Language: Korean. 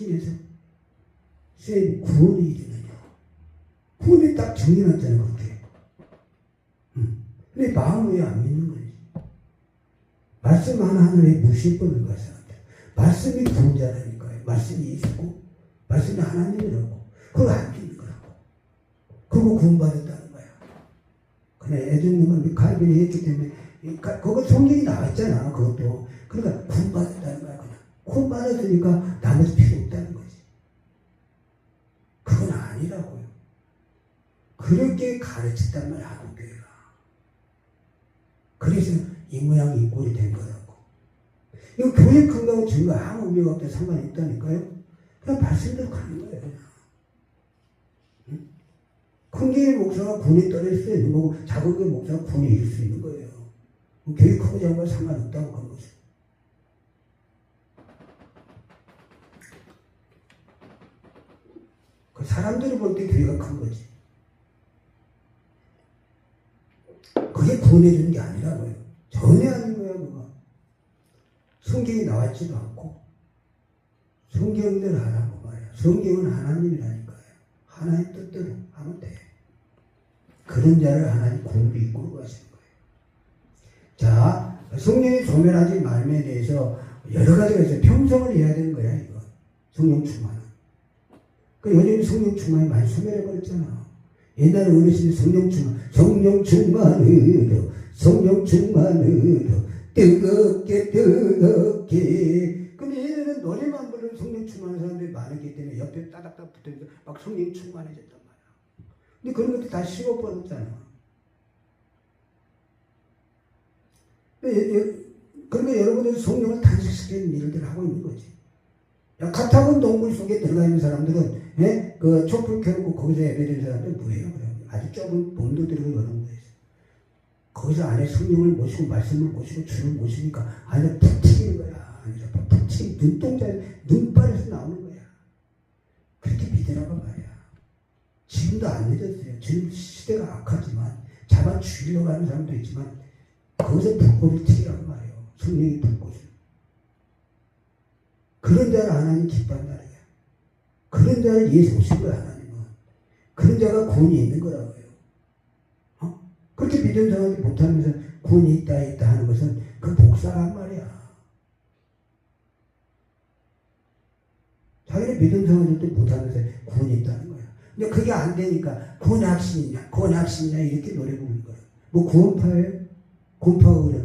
신에서 쌤 구원이 일어나냐 구원이 딱 정해놨잖아 그렇게. 응. 근데 마음은 왜안 믿는 거지 말씀 하나하나에 무시해버리는 거야 사람들 말씀이 구원자라니까요. 말씀이 예수고 말씀이 하나님이라고 그걸 안 믿는 거라고. 그거 구원받았다는 거야. 그냥 애정님은 갈비를 했기 때문에 그거 성경이 나왔잖아 그것도. 그러니까 구원받았다는 거야 그냥. 구원받았으니까 나머지 그렇게 가르쳤단 말이야 한국교회가 그래서 이 모양 이 꼴이 된 거라고. 이거 교회 큰다고 증거 아무 의미가 없다 상관이 있다니까요. 그냥 말씀대로 가는 거예요 그냥. 응? 큰 교회 목사가 군에 떨어질 수 있는 거고 작은 교회 목사가 군에 이룰 수 있는 거예요. 교회 크고 작은 거 상관없다고 그런 거죠. 그 사람들이 볼 때 교회가 큰 거지. 그게 구원해주는 게 아니라고요. 전혀 아닌 거야, 그거. 성경이 나왔지도 않고, 성경대로 하라고 말이야. 성경은 하나님이라니까요. 하나님 뜻대로 하면 돼. 그런 자를 하나님 공부 이끌고 가시는 거예요. 자, 성령이 소멸하지 말음에 대해서 여러 가지가 있어요. 평성을 해야 되는 거야, 이거. 성령 충만은. 그 요즘 성령 충만이 많이 소멸해버렸잖아. 옛날에 어르신이 성령 충만, 성령 충만으로, 성령 충만으로, 뜨겁게, 뜨겁게. 근데 얘네는 노래만 부르는 성령 충만한 사람들이 많았기 때문에 옆에 따닥따닥 붙어있어 막 성령 충만해졌단 말이야. 근데 그런 것도 다 식어버렸잖아. 그러니까 여러분들 성령을 거지. 야, 카타곤 동굴 속에 들어가 있는 사람들은, 예? 그 촛불 켜놓고 거기서 예배드리는 사람들 뭐예요? 그럼 아주 좁은 본도 들어가 그런 거예요. 거기서 안에 성령을 모시고 말씀을 모시고 주를 모시니까 안에 푹 튀기는 거야. 안에 푹 튀긴 눈동자, 눈발에서 나오는 거야. 그렇게 믿으라고 말이야. 지금도 안 늦었어요. 지금 시대가 악하지만 잡아 죽이려고 하는 사람도 있지만 거기서 불꽃을 튀기라고 말이에요. 성령의 불꽃을. 그런 자를 하나님 기뻐한다는 거야. 그런 자를 예수 오신 거야, 하나님은. 그런 자가 구원이 있는 거라고요. 어? 그렇게 믿은 사람이 못하면서 구원이 있다, 있다 하는 것은 그 복사란 말이야. 자기는 믿은 사람들도 못하면서 구원이 있다는 거야. 근데 그게 안 되니까 구원학신이냐, 구원학신이냐 이렇게 노래 부르는 거야. 뭐 구원파예요? 구원파가 그러